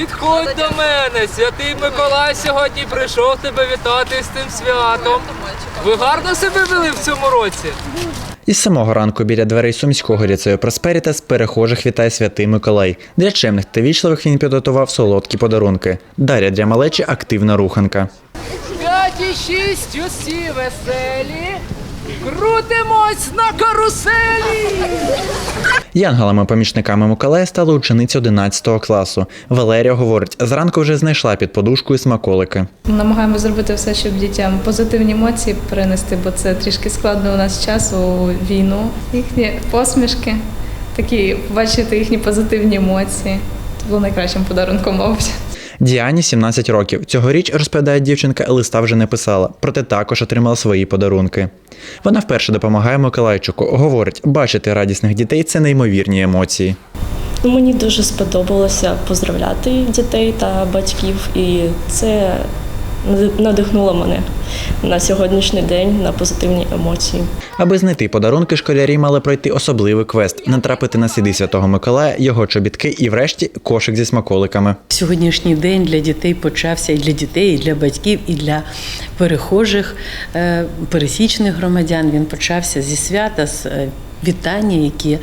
Підходь до мене, святий Миколай сьогодні прийшов тебе вітати з тим святом. Ви гарно себе вели в цьому році? Із самого ранку біля дверей сумського ліцею Просперітас перехожих вітає святий Миколай. Для чемних та вічливих він підготував солодкі подарунки. Дар'я для малечі активна руханка. П'ять і шість усі веселі. Крутимось на каруселі. Янголами-помічниками Миколая стала учениця 11 класу. Валерія говорить, зранку вже знайшла під подушкою смаколики. Намагаємося зробити все, щоб дітям позитивні емоції принести, бо це трішки складно у нас час у війну. Їхні посмішки, такі бачити їхні позитивні емоції. Це було найкращим подарунком, мабуть. Діані 17 років. Цьогоріч, розповідає дівчинка, листа вже не писала, проте також отримала свої подарунки. Вона вперше допомагає Миколайчику. Говорить, бачити радісних дітей це неймовірні емоції. Ну, Мені дуже сподобалося поздравляти дітей та батьків, і це надихнуло мене на сьогоднішній день на позитивні емоції. Аби знайти подарунки, школярі мали пройти особливий квест, натрапити на сліди Святого Миколая, його чобітки і, врешті, кошик зі смаколиками. Сьогоднішній день для дітей почався і для дітей, і для батьків, і для перехожих е, пересічних громадян. Він почався зі свята, з е, вітання, які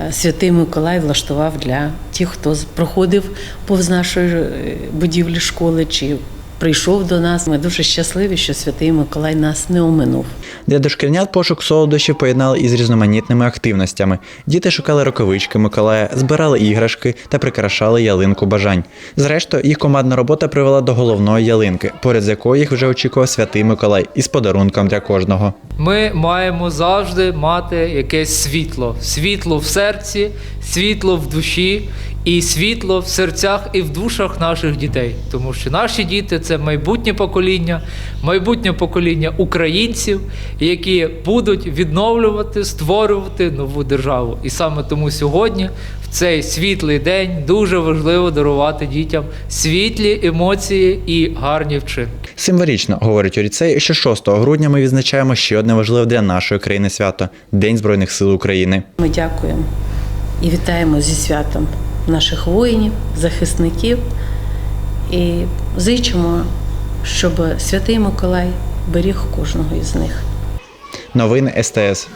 е, святий Миколай влаштував для тих, хто проходив повз нашої будівлі школи чи прийшов до нас. Ми дуже щасливі, що святий Миколай нас не оминув. Для дошкільнят пошук солодощів поєднали із різноманітними активностями. Діти шукали рукавички Миколая, збирали іграшки та прикрашали ялинку бажань. Зрештою, їх командна робота привела до головної ялинки, поряд з якою їх вже очікував святий Миколай із подарунком для кожного. Ми маємо завжди мати якесь світло. Світло в серці, світло в душі і світло в серцях і в душах наших дітей. Тому що наші діти це майбутнє покоління, майбутнє покоління українців, які будуть відновлювати, створювати нову державу. І саме тому сьогодні, в цей світлий день, дуже важливо дарувати дітям світлі емоції і гарні вчинки. Символічно, говорить у ліцеї, що 6 грудня ми відзначаємо ще одне важливе для нашої країни свято День Збройних сил України. Ми дякуємо і вітаємо зі святом наших воїнів, захисників і зичимо, щоб святий Миколай беріг кожного із них. Новини СТС.